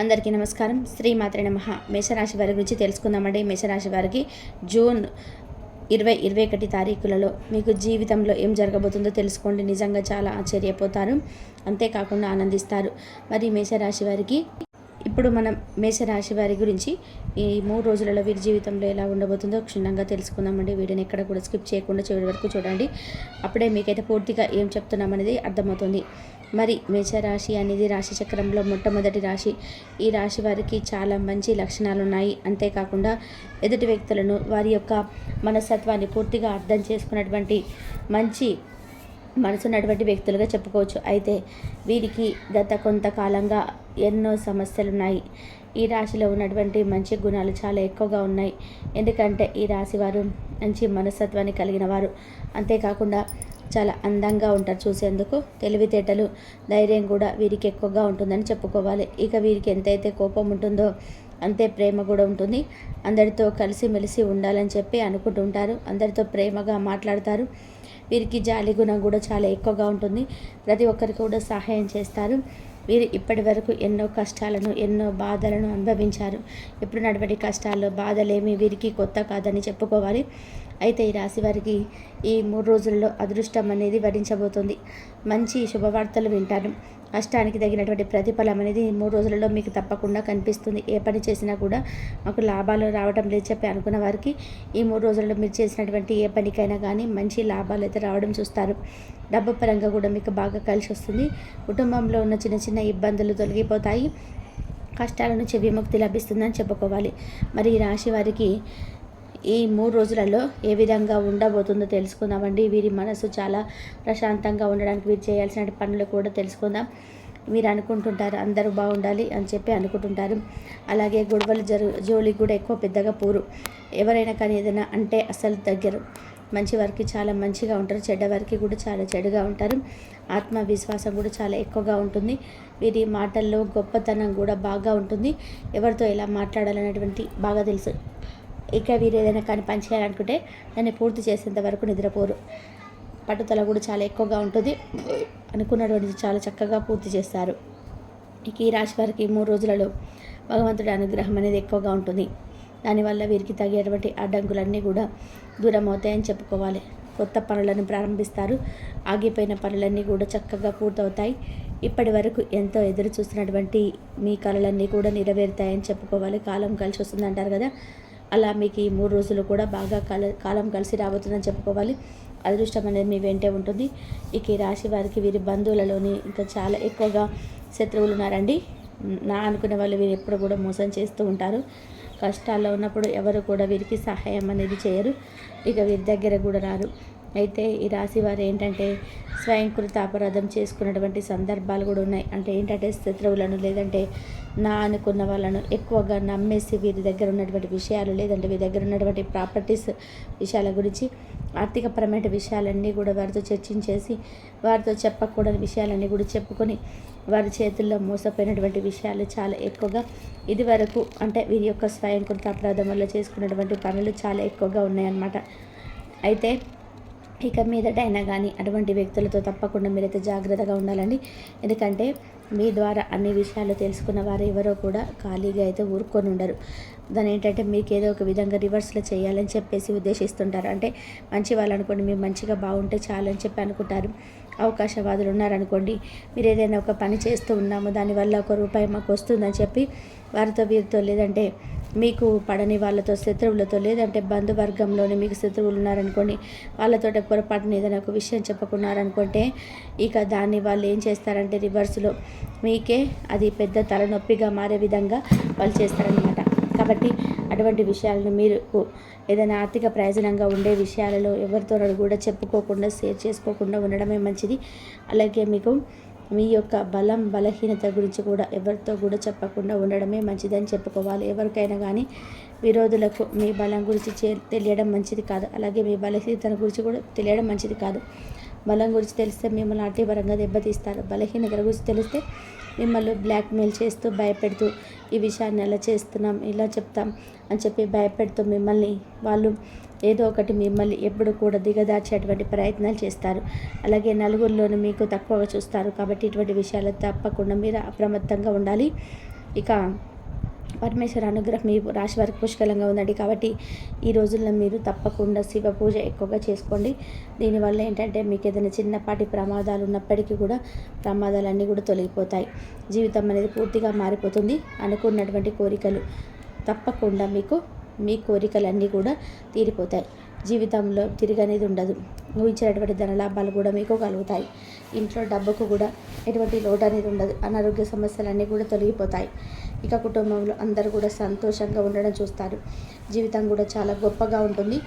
అందరికీ నమస్కారం. శ్రీమాత్రే నమ. మేషరాశి వారి గురించి తెలుసుకుందామండి. మేషరాశి వారికి జూన్ ఇరవై ఇరవై ఒకటి తారీఖులలో మీకు జీవితంలో ఏం జరగబోతుందో తెలుసుకోండి. నిజంగా చాలా ఆశ్చర్యపోతారు. అంతేకాకుండా ఆనందిస్తారు. మరి మేషరాశి వారికి ఇప్పుడు మనం మేషరాశి వారి గురించి ఈ మూడు రోజులలో వీరి జీవితంలో ఎలా ఉండబోతుందో క్షుణ్ణంగా తెలుసుకుందామండి. వీడియోని ఎక్కడ కూడా స్కిప్ చేయకుండా చివరి వరకు చూడండి. అప్పుడే మీకైతే పూర్తిగా ఏం చెప్తున్నామనేది అర్థమవుతుంది. మరి మేషరాశి అనేది రాశి చక్రంలో మొట్టమొదటి రాశి. ఈ రాశి వారికి చాలా మంచి లక్షణాలు ఉన్నాయి అంతేకాకుండా ఎదుటి వ్యక్తులను వారి యొక్క మనస్తత్వాన్ని పూర్తిగా అర్థం చేసుకున్నటువంటి మంచి మనసున్నటువంటి వ్యక్తులుగా చెప్పుకోవచ్చు. అయితే వీరికి గత కొంతకాలంగా ఎన్నో సమస్యలు ఉన్నాయి ఈ రాశిలో ఉన్నటువంటి మంచి గుణాలు చాలా ఎక్కువగా ఉన్నాయి. ఎందుకంటే ఈ రాశి వారు మంచి మనస్తత్వాన్ని కలిగిన వారు. అంతేకాకుండా చాలా అందంగా ఉంటారు చూసేందుకు. తెలివితేటలు ధైర్యం కూడా వీరికి ఎక్కువగా ఉంటుందని చెప్పుకోవాలి. ఇక వీరికి ఎంతైతే కోపం ఉంటుందో అంతే ప్రేమ కూడా ఉంటుంది. అందరితో కలిసిమెలిసి ఉండాలని చెప్పి అనుకుంటుంటారు అందరితో ప్రేమగా మాట్లాడతారు. వీరికి జాలి గుణం కూడా చాలా ఎక్కువగా ఉంటుంది. ప్రతి ఒక్కరికి కూడా సహాయం చేస్తారు. వీరు ఇప్పటి వరకు ఎన్నో కష్టాలను ఎన్నో బాధలను అనుభవించారు. ఇప్పుడు నటువంటి కష్టాలు బాధలేమి వీరికి కొత్త కాదని చెప్పుకోవాలి. అయితే ఈ రాశి వారికి ఈ మూడు రోజుల్లో అదృష్టం అనేది వరించబోతుంది. మంచి శుభవార్తలు వింటాను. కష్టానికి తగినటువంటి ప్రతిఫలం అనేది ఈ మూడు రోజులలో మీకు తప్పకుండా కనిపిస్తుంది. ఏ పని చేసినా కూడా మాకు లాభాలు రావడం లేదు చెప్పి అనుకున్న వారికి ఈ మూడు రోజుల్లో మీరు చేసినటువంటి ఏ పనికైనా కానీ మంచి లాభాలు అయితే రావడం చూస్తారు. డబ్బు పరంగా కూడా మీకు బాగా కలిసి వస్తుంది. కుటుంబంలో ఉన్న చిన్న చిన్న ఇబ్బందులు తొలగిపోతాయి. కష్టాల నుంచి విముక్తి లభిస్తుందని చెప్పుకోవాలి. మరి ఈ రాశి వారికి ఈ మూడు రోజులలో ఏ విధంగా ఉండబోతుందో తెలుసుకుందామండి. వీరి మనసు చాలా ప్రశాంతంగా ఉండడానికి వీరు చేయాల్సిన పనులు కూడా తెలుసుకుందాం. మీరు అనుకుంటుంటారు అందరూ బాగుండాలి అని చెప్పి అనుకుంటుంటారు. అలాగే గొడవలు జరు జోలికి కూడా ఎక్కువ పెద్దగా పోరు. ఎవరైనా కానీ ఏదైనా అంటే అసలు తగ్గరు మంచి వారికి చాలా మంచిగా ఉంటారు. చెడ్డ వారికి కూడా చాలా చెడుగా ఉంటారు. ఆత్మవిశ్వాసం కూడా చాలా ఎక్కువగా ఉంటుంది. వీరి మాటల్లో గొప్పతనం కూడా బాగా ఉంటుంది. ఎవరితో ఎలా మాట్లాడాలనేటువంటి బాగా తెలుసు. ఇక వీరు ఏదైనా కానీ పని చేయాలనుకుంటే దాన్ని పూర్తి చేసేంత వరకు నిద్రపోరు. పట్టుదల కూడా చాలా ఎక్కువగా ఉంటుంది. అనుకున్నటువంటి చాలా చక్కగా పూర్తి చేస్తారు. ఇక ఈ రాశి వారికి మూడు రోజులలో భగవంతుడి అనుగ్రహం అనేది ఎక్కువగా ఉంటుంది. దానివల్ల వీరికి తగేటువంటి అడ్డంకులన్నీ కూడా దూరం అవుతాయని చెప్పుకోవాలి. కొత్త పనులను ప్రారంభిస్తారు. ఆగిపోయిన పనులన్నీ కూడా చక్కగా పూర్తవుతాయి. ఇప్పటి వరకు ఎంతో ఎదురు చూస్తున్నటువంటి మీ కళలన్నీ కూడా నెరవేరుతాయని చెప్పుకోవాలి. కాలం కలిసి వస్తుంది అంటారు కదా. అలా మీకు ఈ మూడు రోజులు కూడా బాగా కాల కాలం కలిసి రాబోతుందని చెప్పుకోవాలి. అదృష్టం అనేది మీ వెంటే ఉంటుంది. ఇక ఈ రాశి వారికి వీరి బంధువులలోని ఇంకా చాలా ఎక్కువగా శత్రువులు ఉన్నారండి. నా అనుకునే వాళ్ళు వీరు ఎప్పుడు కూడా మోసం చేస్తూ ఉంటారు. కష్టాల్లో ఉన్నప్పుడు ఎవరు కూడా వీరికి సహాయం అనేది చేయరు. ఇక వీరి దగ్గర కూడా రారు. అయితే ఈ రాశి వారు ఏంటంటే స్వయంకృత అపరాధం చేసుకున్నటువంటి సందర్భాలు కూడా ఉన్నాయి. అంటే ఏంటంటే శత్రువులను లేదంటే నా అనుకున్న వాళ్ళను ఎక్కువగా నమ్మేసి వీరి దగ్గర ఉన్నటువంటి విషయాలు లేదంటే వీరి దగ్గర ఉన్నటువంటి ప్రాపర్టీస్ విషయాల గురించి ఆర్థికపరమైన విషయాలన్నీ కూడా వారితో చర్చించేసి వారితో చెప్పకూడని విషయాలన్నీ కూడా చెప్పుకొని వారి చేతుల్లో మోసపోయినటువంటి విషయాలు చాలా ఎక్కువగా ఇది వరకు అంటే వీరి యొక్క స్వయంకృత అపరాధం వల్ల చేసుకున్నటువంటి పనులు చాలా ఎక్కువగా ఉన్నాయన్నమాట. అయితే ఇక మీదటైనా కానీ అటువంటి వ్యక్తులతో తప్పకుండా మీరైతే జాగ్రత్తగా ఉండాలండి. ఎందుకంటే మీ ద్వారా అన్ని విషయాలు తెలుసుకున్న వారు ఎవరో కూడా ఖాళీగా అయితే ఊరుకొని ఉండరు. దాని ఏంటంటే మీకు ఏదో ఒక విధంగా రివర్స్లో చేయాలని చెప్పేసి ఉద్దేశిస్తుంటారు. అంటే మంచి వాళ్ళు అనుకోండి మీరు మంచిగా బాగుంటే చాలని చెప్పి అనుకుంటారు. అవకాశవాదులు ఉన్నారనుకోండి మీరు ఏదైనా ఒక పని చేస్తూ ఉన్నాము దానివల్ల ఒక రూపాయి మాకు వస్తుందని చెప్పి వారితో వీరితో లేదంటే మీకు పడని వాళ్ళతో శత్రువులతో లేదంటే బంధువర్గంలోనే మీకు శత్రువులు ఉన్నారనుకోండి వాళ్ళతో పొరపాటున ఏదైనా ఒక విషయం చెప్పుకున్నారనుకుంటే ఇక దాన్ని వాళ్ళు ఏం చేస్తారంటే రివర్స్లో మీకే అది పెద్ద తలనొప్పిగా మారే విధంగా వాళ్ళు చేస్తారనమాట కాబట్టి అటువంటి విషయాలను మీరు ఏదైనా ఆర్థిక ప్రయోజనంగా ఉండే విషయాలలో ఎవరితో కూడా చెప్పుకోకుండా షేర్ చేసుకోకుండా ఉండడమే మంచిది. అలాగే మీకు మీ యొక్క బలం బలహీనత గురించి కూడా ఎవరితో కూడా చెప్పకుండా ఉండడమే మంచిదని చెప్పుకోవాలి. ఎవరికైనా కానీ విరోధులకు మీ బలం గురించి చే తెలియడం మంచిది కాదు. అలాగే మీ బలహీనత గురించి కూడా తెలియడం మంచిది కాదు. బలం గురించి తెలిస్తే మిమ్మల్ని ఆర్థికపరంగా దెబ్బతీస్తారు. బలహీనతల గురించి తెలిస్తే మిమ్మల్ని బ్లాక్మెయిల్ చేస్తూ భయపెడుతూ ఈ విషయాన్ని ఎలా చేస్తున్నాం ఇలా చెప్తాం అని చెప్పి భయపెడుతూ మిమ్మల్ని వాళ్ళు ఏదో ఒకటి మిమ్మల్ని ఎప్పుడు కూడా దిగదార్చేటువంటి ప్రయత్నాలు చేస్తారు. అలాగే నలుగురిలోనూ మీకు తక్కువగా చూస్తారు. కాబట్టి ఇటువంటి విషయాలు తప్పకుండా మీరు అప్రమత్తంగా ఉండాలి. ఇక పరమేశ్వర అనుగ్రహం మీ రాశి వారికి పుష్కలంగా ఉందండి. కాబట్టి ఈ రోజుల్లో మీరు తప్పకుండా శివ పూజ ఎక్కువగా చేసుకోండి. దీనివల్ల ఏంటంటే మీకు ఏదైనా చిన్నపాటి ప్రమాదాలు ఉన్నప్పటికీ కూడా ప్రమాదాలన్నీ కూడా తొలగిపోతాయి. జీవితం అనేది పూర్తిగా మారిపోతుంది. అనుకున్నటువంటి కోరికలు తప్పకుండా మీకు మీ కోరికలన్నీ కూడా తీరిపోతాయి. జీవితంలో తిరిగనేది ఉండదు. ఊహించినటువంటి ధన లాభాలు కూడా మీకు కలుగుతాయి. ఇంట్లో డబ్బుకు కూడా ఎటువంటి లోటు అనేది ఉండదు. అనారోగ్య సమస్యలన్నీ కూడా తొలగిపోతాయి. ఇక కుటుంబంలో అందరూ కూడా సంతోషంగా ఉండడం చూస్తారు. జీవితం కూడా చాలా గొప్పగా ఉంటుంది.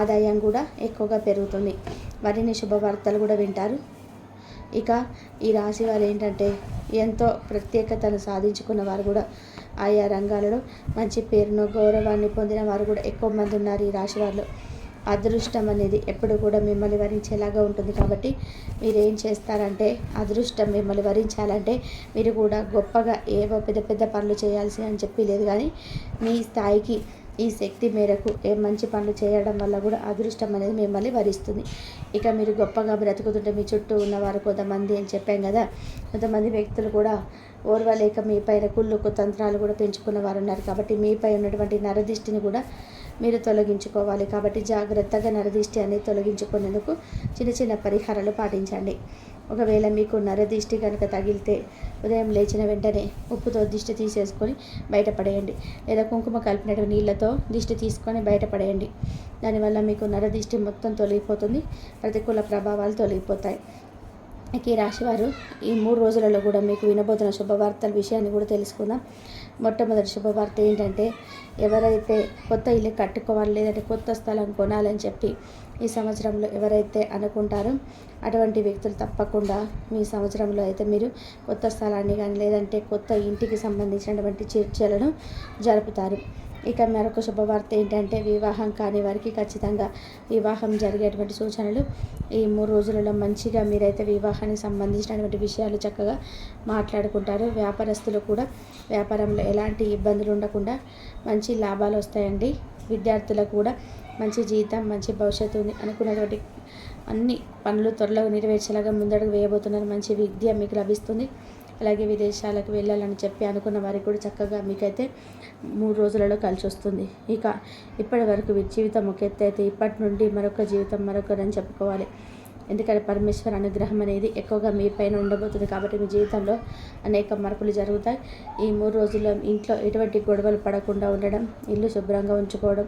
ఆదాయం కూడా ఎక్కువగా పెరుగుతుంది. మరిన్ని శుభవార్తలు కూడా వింటారు. ఇక ఈ రాశి వారు ఏంటంటే ఎంతో ప్రత్యేకతను సాధించుకున్న వారు కూడా ఆయా రంగాలలో మంచి పేరును గౌరవాన్ని పొందిన వారు కూడా ఎక్కువ మంది ఉన్నారు ఈ రాశి వారిలో. అదృష్టం అనేది ఎప్పుడు కూడా మిమ్మల్ని వరించేలాగా ఉంటుంది కాబట్టి మీరు ఏం చేస్తారంటే అదృష్టం మిమ్మల్ని వరించాలంటే మీరు కూడా గొప్పగా ఏవో పెద్ద పెద్ద పనులు చేయాల్సి అని చెప్పి లేదు కానీ మీ స్థాయికి ఈ శక్తి మేరకు ఏ మంచి పనులు చేయడం వల్ల కూడా అదృష్టం అనేది మిమ్మల్ని వరిస్తుంది. ఇక మీరు గొప్పగా బ్రతుకుతుంటే మీ చుట్టూ ఉన్నవారు కొంతమంది అని చెప్పాం కదా కొంతమంది వ్యక్తులు కూడా ఓర్వలేక మీ పైన కుళ్ళు తంత్రాలు కూడా పెంచుకున్న వారు ఉన్నారు కాబట్టి మీపై ఉన్నటువంటి నరదిష్టిని కూడా మీరు తొలగించుకోవాలి. కాబట్టి జాగ్రత్తగా నరదిష్టి అనేది తొలగించుకునేందుకు చిన్న చిన్న పరిహారాలు పాటించండి. ఒకవేళ మీకు నరదిష్టి కనుక తగిలితే ఉదయం లేచిన వెంటనే ఉప్పుతో దిష్టి తీసేసుకొని బయటపడేయండి. లేదా కుంకుమ కలిపినటువంటి నీళ్ళతో దిష్టి తీసుకొని బయటపడేయండి. దానివల్ల మీకు నరదిష్టి మొత్తం తొలగిపోతుంది. ప్రతికూల ప్రభావాలు తొలగిపోతాయి. ఇక ఈ రాశివారు ఈ మూడు రోజులలో కూడా మీకు వినబోతున్న శుభవార్తల విషయాన్ని కూడా తెలుసుకుందాం. మొట్టమొదటి శుభవార్త ఏంటంటే ఎవరైతే కొత్త ఇల్లు కట్టుకోవాలి లేదంటే కొత్త స్థలం కొనాలని చెప్పి ఈ సంవత్సరంలో ఎవరైతే అనుకుంటారో అటువంటి వ్యక్తులు తప్పకుండా మీ సంవత్సరంలో అయితే మీరు కొత్త స్థలాన్ని కానీ లేదంటే కొత్త ఇంటికి సంబంధించినటువంటి చర్చలను జరుపుతారు. ఇక మరొక శుభవార్త ఏంటంటే వివాహం కాని వారికి ఖచ్చితంగా వివాహం జరిగేటువంటి సూచనలు. ఈ మూడు రోజులలో మంచిగా మీరైతే వివాహానికి సంబంధించినటువంటి విషయాలు చక్కగా మాట్లాడుకుంటారు. వ్యాపారస్తులు కూడా వ్యాపారంలో ఎలాంటి ఇబ్బందులు ఉండకుండా మంచి లాభాలు వస్తాయండి. విద్యార్థులకు కూడా మంచి జీతం మంచి భవిష్యత్తు అనుకున్నటువంటి అన్ని పనులు త్వరలో నెరవేర్చేలాగా ముందడుగు వేయబోతున్నారు. మంచి విద్య మీకు లభిస్తుంది. అలాగే విదేశాలకు వెళ్ళాలని చెప్పి అనుకున్న వారికి కూడా చక్కగా మీకైతే మూడు రోజులలో కలిసి వస్తుంది. ఇక ఇప్పటి వరకు జీవితం ఒక ఎత్తు అయితే ఇప్పటి నుండి మరొక జీవితం మరొకరని చెప్పుకోవాలి. ఎందుకంటే పరమేశ్వర అనుగ్రహం అనేది ఎక్కువగా మీ పైన ఉండబోతుంది కాబట్టి మీ జీవితంలో అనేక మార్పులు జరుగుతాయి. ఈ మూడు రోజుల్లో ఇంట్లో ఎటువంటి గొడవలు పడకుండా ఉండడం ఇల్లు శుభ్రంగా ఉంచుకోవడం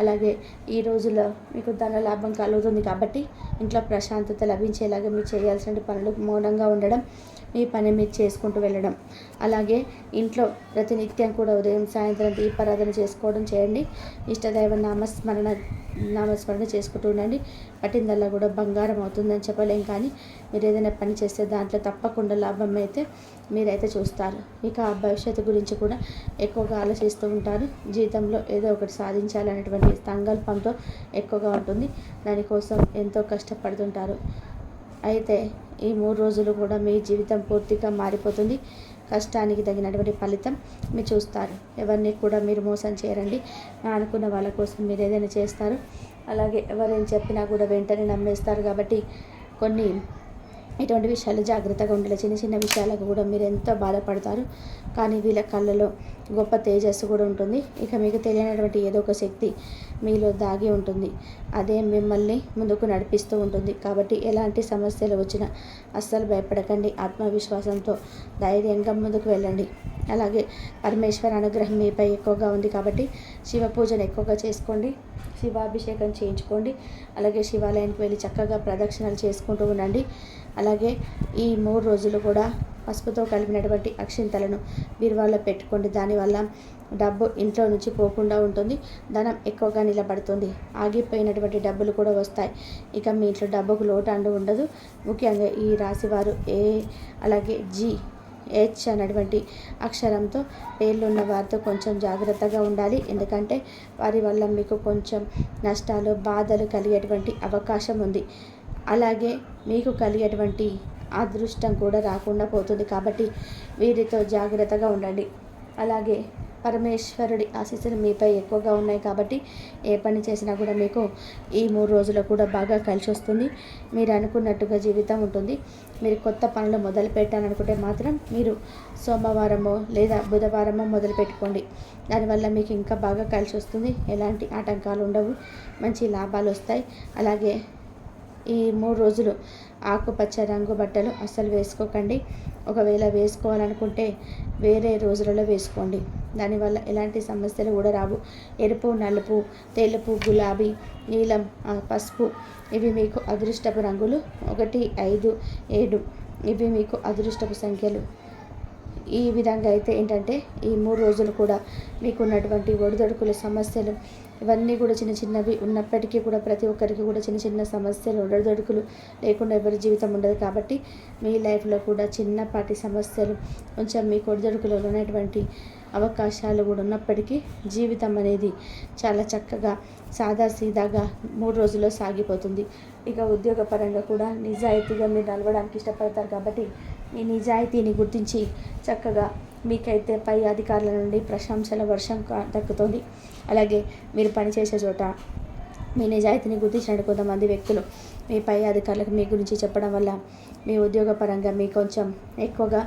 అలాగే ఈ రోజుల్లో మీకు ధన లాభం కలుగుతుంది కాబట్టి ఇంట్లో ప్రశాంతత లభించేలాగా మీరు చేయాల్సిన పనులు మౌనంగా ఉండడం మీ పని మీరు చేసుకుంటూ వెళ్ళడం. అలాగే ఇంట్లో ప్రతినిత్యం కూడా ఉదయం సాయంత్రం దీపారాధన చేసుకోవడం చేయండి. ఇష్టదైవ నామస్మరణ నామస్మరణ చేసుకుంటూ ఉండండి. పట్టిందల్లా కూడా బంగారం అవుతుందని చెప్పలేం కానీ మీరు ఏదైనా పని చేస్తే దాంట్లో తప్పకుండా లాభం అయితే మీరైతే చూస్తారు. ఇక ఆ భవిష్యత్తు గురించి కూడా ఎక్కువగా ఆలోచిస్తూ ఉంటారు. జీవితంలో ఏదో ఒకటి సాధించాలనేటువంటి సంకల్పంతో ఎక్కువగా ఉంటుంది. దానికోసం ఎంతో కష్టపడుతుంటారు. అయితే ఈ మూడు రోజులు కూడా మీ జీవితం పూర్తిగా మారిపోతుంది. కష్టానికి తగినటువంటి ఫలితం మీరు చూస్తారు. ఎవరిని కూడా మీరు మోసం చేయరండి. అనుకున్న వాళ్ళ కోసం మీరు ఏదైనా చేస్తారు. అలాగే ఎవరేం చెప్పినా కూడా వెంటనే నమ్మేస్తారు. కాబట్టి కొన్ని ఇటువంటి విషయాలు జాగ్రత్తగా ఉండాలి. చిన్న చిన్న విషయాలకు కూడా మీరు ఎంతో బాధపడతారు. కానీ వీళ్ళ కళ్ళలో గొప్ప తేజస్సు కూడా ఉంటుంది. ఇక మీకు తెలియనటువంటి ఏదో ఒక శక్తి మీలో దాగి ఉంటుంది. అదే మిమ్మల్ని ముందుకు నడిపిస్తూ ఉంటుంది. కాబట్టి ఎలాంటి సమస్యలు వచ్చినా అస్సలు భయపడకండి. ఆత్మవిశ్వాసంతో ధైర్యంగా ముందుకు వెళ్ళండి. అలాగే పరమేశ్వర అనుగ్రహం మీపై ఎక్కువగా ఉంది కాబట్టి శివ పూజను ఎక్కువగా చేసుకోండి. శివాభిషేకం చేయించుకోండి. అలాగే శివాలయానికి వెళ్ళి చక్కగా ప్రదక్షిణలు చేసుకుంటూ ఉండండి. అలాగే ఈ మూడు రోజులు కూడా పసుపుతో కలిపినటువంటి అక్షింతలను బీరువాలో పెట్టుకోండి. దానివల్ల డబ్బు ఇంట్లో నుంచి పోకుండా ఉంటుంది. ధనం ఎక్కువగా నిలబడుతుంది. ఆగిపోయినటువంటి డబ్బులు కూడా వస్తాయి. ఇక మీ ఇంట్లో డబ్బుకు లోటు అండు ఉండదు. ముఖ్యంగా ఈ రాశివారు ఏ అలాగే జీ హెచ్ అనేటువంటి అక్షరంతో పేర్లు ఉన్న వారితో కొంచెం జాగ్రత్తగా ఉండాలి. ఎందుకంటే వారి వల్ల మీకు కొంచెం నష్టాలు బాధలు కలిగేటువంటి అవకాశం ఉంది. అలాగే మీకు కలిగేటువంటి అదృష్టం కూడా రాకుండా పోతుంది కాబట్టి వీరితో జాగ్రత్తగా ఉండండి. అలాగే పరమేశ్వరుడి ఆశీస్సులు మీపై ఎక్కువగా ఉన్నాయి కాబట్టి ఏ పని చేసినా కూడా మీకు ఈ మూడు రోజులు కూడా బాగా కలిసి వస్తుంది. మీరు అనుకున్నట్టుగా జీవితం ఉంటుంది. మీరు కొత్త పనులు మొదలు పెట్టాలనుకుంటే మాత్రం మీరు సోమవారమో లేదా బుధవారమో మొదలు పెట్టుకోండి. దానివల్ల మీకు ఇంకా బాగా కలిసి వస్తుంది. ఎలాంటి ఆటంకాలు ఉండవు. మంచి లాభాలు వస్తాయి. అలాగే ఈ మూడు రోజులు ఆకుపచ్చ రంగు బట్టలు అస్సలు వేసుకోకండి. ఒకవేళ వేసుకోవాలనుకుంటే వేరే రోజులలో వేసుకోండి. దానివల్ల ఎలాంటి సమస్యలు కూడా రావు. ఎరుపు నలుపు తెలుపు గులాబీ నీలం పసుపు ఇవి మీకు అదృష్టపు రంగులు. ఒకటి ఐదు ఏడు ఇవి మీకు అదృష్టపు సంఖ్యలు. ఈ విధంగా అయితే ఏంటంటే ఈ మూడు రోజులు కూడా మీకు ఉన్నటువంటి ఒడిదొడుకుల సమస్యలు ఇవన్నీ కూడా చిన్న చిన్నవి ఉన్నప్పటికీ కూడా ప్రతి ఒక్కరికి కూడా చిన్న చిన్న సమస్యలు ఒడదొడుకులు లేకుండా ఎవరి జీవితం ఉండదు కాబట్టి మీ లైఫ్లో కూడా చిన్నపాటి సమస్యలు కొంచెం మీ ఒడిదొడుకులో ఉన్నటువంటి అవకాశాలు కూడా ఉన్నప్పటికీ జీవితం అనేది చాలా చక్కగా సాదా సీదాగా మూడు రోజుల్లో సాగిపోతుంది. ఇక ఉద్యోగపరంగా కూడా నిజాయితీగా మీరు నలవడానికి ఇష్టపడతారు కాబట్టి మీ నిజాయితీని గుర్తించి చక్కగా మీకైతే పై అధికారుల నుండి ప్రశంసల వర్షం దక్కుతుంది. అలాగే మీరు పనిచేసే చోట మీ నిజాయితీని గుర్తించినట్టు కొంతమంది వ్యక్తులు మీ పై అధికారులకు మీ గురించి చెప్పడం వల్ల మీ ఉద్యోగపరంగా మీకు కొంచెం ఎక్కువగా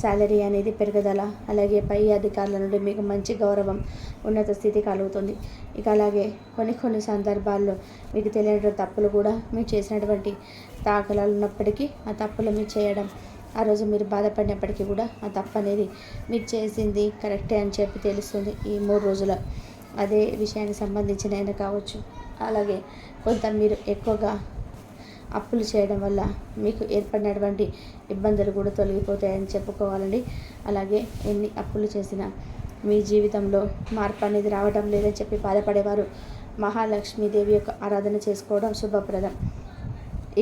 శాలరీ అనేది పెరుగుదల. అలాగే పై అధికారుల నుండి మీకు మంచి గౌరవం ఉన్నత స్థితి కలుగుతుంది. ఇక అలాగే కొన్ని కొన్ని సందర్భాల్లో మీకు తెలియనటువంటి తప్పులు కూడా మీరు చేసినటువంటి దాఖలాలు ఉన్నప్పటికీ ఆ తప్పులు మీరు చేయడం ఆ రోజు మీరు బాధపడినప్పటికీ కూడా ఆ తప్పు అనేది మీరు చేసింది కరెక్టే అని చెప్పి తెలుస్తుంది ఈ మూడు రోజుల అదే విషయానికి సంబంధించిన అయినా కావచ్చు. అలాగే కొంత మీరు ఎక్కువగా అప్పులు చేయడం వల్ల మీకు ఏర్పడినటువంటి ఇబ్బందులు కూడా తొలగిపోతాయని చెప్పుకోవాలండి. అలాగే ఎన్ని అప్పులు చేసినా మీ జీవితంలో మార్పు అనేది రావడం లేదని చెప్పి బాధపడేవారు. మహాలక్ష్మీదేవి యొక్క ఆరాధన చేసుకోవడం శుభప్రదం.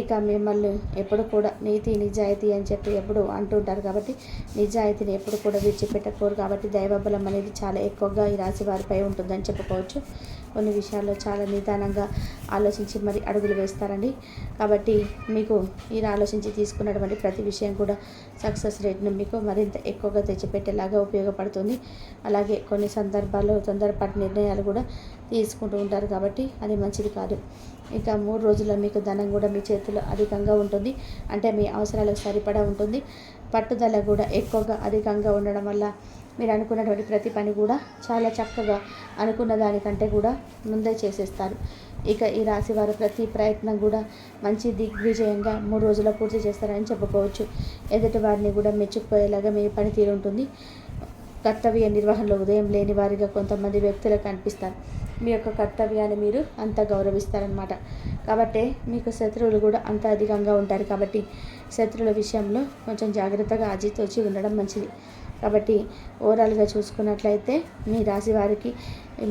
ఇక మిమ్మల్ని ఎప్పుడు కూడా నీతి నిజాయితీ అని చెప్పి ఎప్పుడు అంటుంటారు కాబట్టి నిజాయితీని ఎప్పుడు కూడా విడిచిపెట్టకూడదు కాబట్టి దైవబలం అనేది చాలా ఎక్కువగా ఈ రాశి వారిపై ఉంటుందని చెప్పుకోవచ్చు. కొన్ని విషయాల్లో చాలా నిదానంగా ఆలోచించి మరి అడుగులు వేస్తారండి. కాబట్టి మీకు మీరు ఆలోచించి తీసుకున్నటువంటి ప్రతి విషయం కూడా సక్సెస్ రేట్ను మీకు మరింత ఎక్కువగా తెచ్చిపెట్టేలాగా ఉపయోగపడుతుంది. అలాగే కొన్ని సందర్భాల్లో తొందరపాటు నిర్ణయాలు కూడా తీసుకుంటూ ఉంటారు కాబట్టి అది మంచిది కాదు. ఇక మూడు రోజుల్లో మీకు ధనం కూడా మీ చేతిలో అధికంగా ఉంటుంది. అంటే మీ అవసరాలకు సరిపడా ఉంటుంది. పట్టుదల కూడా ఎక్కువగా అధికంగా ఉండడం వల్ల మీరు అనుకున్నటువంటి ప్రతి పని కూడా చాలా చక్కగా అనుకున్న దానికంటే కూడా ముందే చేసేస్తారు. ఇక ఈ రాశి వారు ప్రతి ప్రయత్నం కూడా మంచి దిగ్విజయంగా మూడు రోజుల్లో పూర్తి చేస్తారని చెప్పుకోవచ్చు. ఎదుటి వారిని కూడా మెచ్చుకుపోయేలాగా మీ పనితీరు ఉంటుంది. కర్తవ్య నిర్వహణలో ఉదయం లేని వారిగా కొంతమంది వ్యక్తులకు కనిపిస్తారు. మీ యొక్క కర్తవ్యాన్ని మీరు అంత గౌరవిస్తారనమాట కాబట్టి మీకు శత్రువులు కూడా అంత అధికంగా ఉంటారు కాబట్టి శత్రువుల విషయంలో కొంచెం జాగ్రత్తగా ఆచితూచి ఉండడం మంచిది. కాబట్టి ఓవరాల్గా చూసుకున్నట్లయితే మీ రాశి వారికి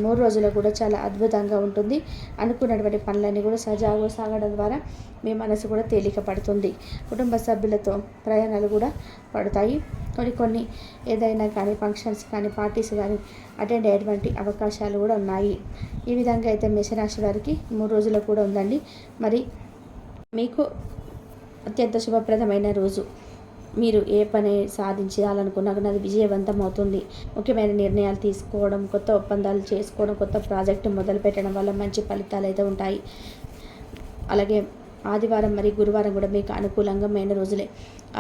మూడు రోజులు కూడా చాలా అద్భుతంగా ఉంటుంది. అనుకున్నటువంటి పనులన్నీ కూడా సజావుగా సాగడం ద్వారా మీ మనసు కూడా తేలిక పడుతుంది. కుటుంబ సభ్యులతో ప్రయాణాలు కూడా పడతాయి. కొన్ని కొన్ని ఏదైనా కానీ ఫంక్షన్స్ కానీ పార్టీస్ కానీ అటెండ్ అయ్యేటువంటి అవకాశాలు కూడా ఉన్నాయి. ఈ విధంగా అయితే మేషరాశి వారికి మూడు రోజులు కూడా ఉందండి. మరి మీకు అత్యంత శుభప్రదమైన రోజు మీరు ఏ పని సాధించాలనుకున్నా కానీ అది విజయవంతం అవుతుంది. ముఖ్యమైన నిర్ణయాలు తీసుకోవడం కొత్త ఒప్పందాలు చేసుకోవడం కొత్త ప్రాజెక్టు మొదలు పెట్టడం వల్ల మంచి ఫలితాలు అయితే ఉంటాయి. అలాగే ఆదివారం మరియు గురువారం కూడా మీకు అనుకూలంగా మైన రోజులే.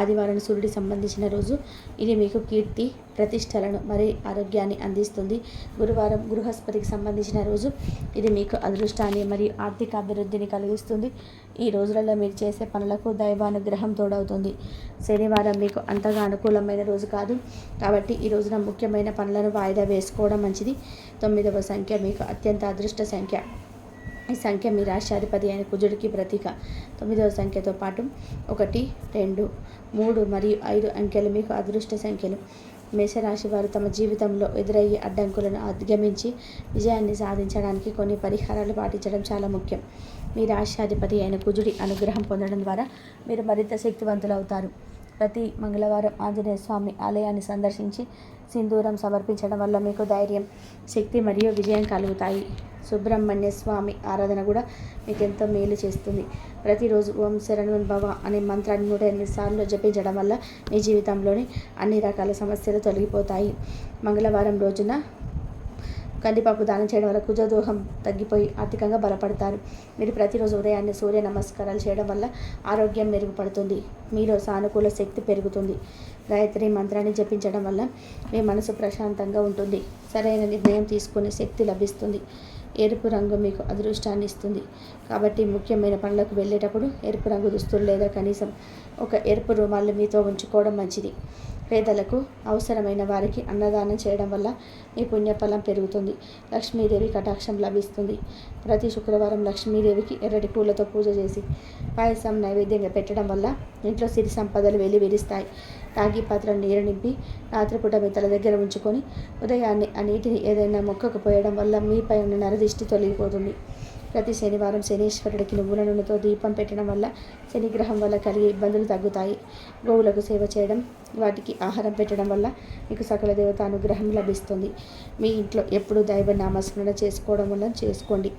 ఆదివారం సూర్యుడికి సంబంధించిన రోజు. ఇది మీకు కీర్తి ప్రతిష్టలను మరి ఆరోగ్యాన్ని అందిస్తుంది. గురువారం గృహస్పతికి సంబంధించిన రోజు. ఇది మీకు అదృష్టాన్ని మరియు ఆర్థిక అభివృద్ధిని కలిగిస్తుంది. ఈ రోజులలో మీరు చేసే పనులకు దైవానుగ్రహం తోడవుతుంది. శనివారం మీకు అంతగా అనుకూలమైన రోజు కాదు. కాబట్టి ఈ రోజున ముఖ్యమైన పనులను వాయిదా వేసుకోవడం మంచిది. తొమ్మిదవ సంఖ్య మీకు అత్యంత అదృష్ట సంఖ్య. ఈ సంఖ్య మీ రాష్ట్రాధిపతి అయిన కుజుడికి ప్రతీక. తొమ్మిదవ సంఖ్యతో పాటు ఒకటి రెండు మూడు మరియు ఐదు అంకెలు మీకు అదృష్ట సంఖ్యలు. మేషరాశి వారు తమ జీవితంలో ఎదురయ్యే అడ్డంకులను అధిగమించి విజయాన్ని సాధించడానికి కొన్ని పరిహారాలు పాటించడం చాలా ముఖ్యం. మీ రాష్ట్రాధిపతి అయిన కుజుడి అనుగ్రహం పొందడం ద్వారా మీరు మరింత శక్తివంతులు అవుతారు ప్రతి మంగళవారం ఆంజనేయ స్వామి ఆలయాన్ని సందర్శించి సింధూరం సమర్పించడం వల్ల మీకు ధైర్యం శక్తి మరియు విజయం కలుగుతాయి. సుబ్రహ్మణ్య స్వామి ఆరాధన కూడా మీకు ఎంతో మేలు చేస్తుంది. ప్రతిరోజు ఓం శరణ్ భవ అనే మంత్రాన్ని నూట ఎనిమిది సార్లు జపించడం వల్ల మీ జీవితంలోని అన్ని రకాల సమస్యలు తొలగిపోతాయి. మంగళవారం రోజున కందిపప్పు దానం చేయడం వల్ల కుజదోహం తగ్గిపోయి ఆర్థికంగా బలపడతారు. మీరు ప్రతిరోజు ఉదయాన్నే సూర్య నమస్కారాలు చేయడం వల్ల ఆరోగ్యం మెరుగుపడుతుంది. మీలో సానుకూల శక్తి పెరుగుతుంది. గాయత్రి మంత్రాన్ని జపించడం వల్ల మీ మనసు ప్రశాంతంగా ఉంటుంది. సరైన నిర్ణయం తీసుకునే శక్తి లభిస్తుంది. ఎరుపు రంగు మీకు అదృష్టాన్ని ఇస్తుంది. కాబట్టి ముఖ్యమైన పనులకు వెళ్ళేటప్పుడు ఎరుపు రంగు దుస్తులు లేదా కనీసం ఒక ఎరుపు రుమాలు మీతో ఉంచుకోవడం మంచిది. పేదలకు అవసరమైన వారికి అన్నదానం చేయడం వల్ల మీ పుణ్యఫలం పెరుగుతుంది. లక్ష్మీదేవి కటాక్షం లభిస్తుంది. ప్రతి శుక్రవారం లక్ష్మీదేవికి ఎర్రటి పూలతో పూజ చేసి పాయసం నైవేద్యంగా పెట్టడం వల్ల ఇంట్లో సిరి సంపదలు వెలి తాగి పాత్రను పాత్ర నీరు నింపి రాత్రిపూట మీ తల దగ్గర ఉంచుకొని ఉదయాన్నే ఆ నీటిని ఏదైనా మొక్కకు పోయడం వల్ల మీపై ఉన్న నరదిష్టి తొలగిపోతుంది. ప్రతి శనివారం శనీశ్వరుడికి నువ్వుల నూనెతో దీపం పెట్టడం వల్ల శనిగ్రహం వల్ల కలిగే ఇబ్బందులు తగ్గుతాయి. గోవులకు సేవ చేయడం వాటికి ఆహారం పెట్టడం వల్ల మీకు సకల దేవత అనుగ్రహం లభిస్తుంది. మీ ఇంట్లో ఎప్పుడు దైవ నామస్మరణ చేసుకోవడం వల్ల చేసుకోండి.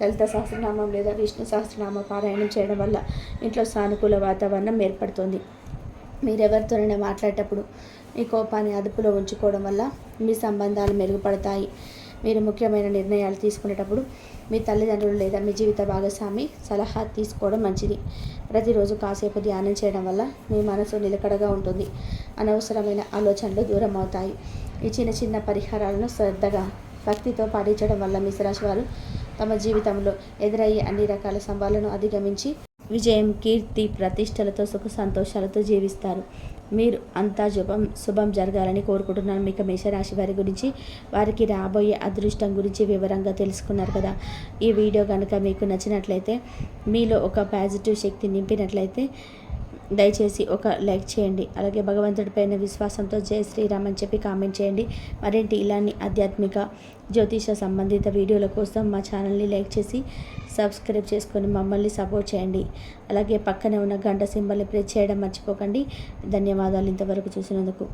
లలిత సహస్రనామం లేదా విష్ణు సహస్రనామ పారాయణం చేయడం వల్ల ఇంట్లో సానుకూల వాతావరణం ఏర్పడుతుంది. మీరెవరితోనైనా మాట్లాడేటప్పుడు మీ కోపాన్ని అదుపులో ఉంచుకోవడం వల్ల మీ సంబంధాలు మెరుగుపడతాయి. మీరు ముఖ్యమైన నిర్ణయాలు తీసుకునేటప్పుడు మీ తల్లిదండ్రులు లేదా మీ జీవిత భాగస్వామి సలహా తీసుకోవడం మంచిది. ప్రతిరోజు కాసేపు ధ్యానం చేయడం వల్ల మీ మనసు నిలకడగా ఉంటుంది. అనవసరమైన ఆలోచనలు దూరం అవుతాయి ఈ చిన్న చిన్న పరిహారాలను శ్రద్ధగా భక్తితో పాటించడం వల్ల మిశ్రాశి వారు తమ జీవితంలో ఎదురయ్యే అన్ని రకాల సవాళ్ళను అధిగమించి విజయం కీర్తి ప్రతిష్టలతో సుఖ సంతోషాలతో జీవిస్తారు. మీరు అంతా శుభం శుభం జరగాలని కోరుకుంటున్నాను. మీకు మేషరాశి వారి గురించి వారికి రాబోయే అదృష్టం గురించి వివరంగా తెలుసుకున్నారు కదా. ఈ వీడియో కనుక మీకు నచ్చినట్లయితే మీలో ఒక పాజిటివ్ శక్తి నింపినట్లయితే దయచేసి ఒక లైక్ చేయండి. అలాగే భగవంతుడిపైన విశ్వాసంతో జై శ్రీరామ్ అని చెప్పి కామెంట్ చేయండి. మరేంటి ఇలాంటి ఆధ్యాత్మిక జ్యోతిష సంబంధిత వీడియోల కోసం మా ఛానల్ని లైక్ చేసి సబ్స్క్రైబ్ చేసుకొని మమ్మల్ని సపోర్ట్ చేయండి. అలాగే పక్కనే ఉన్న గంట సింబల్ని ప్రెస్ చేయడం మర్చిపోకండి. ధన్యవాదాలు ఇంతవరకు చూసినందుకు.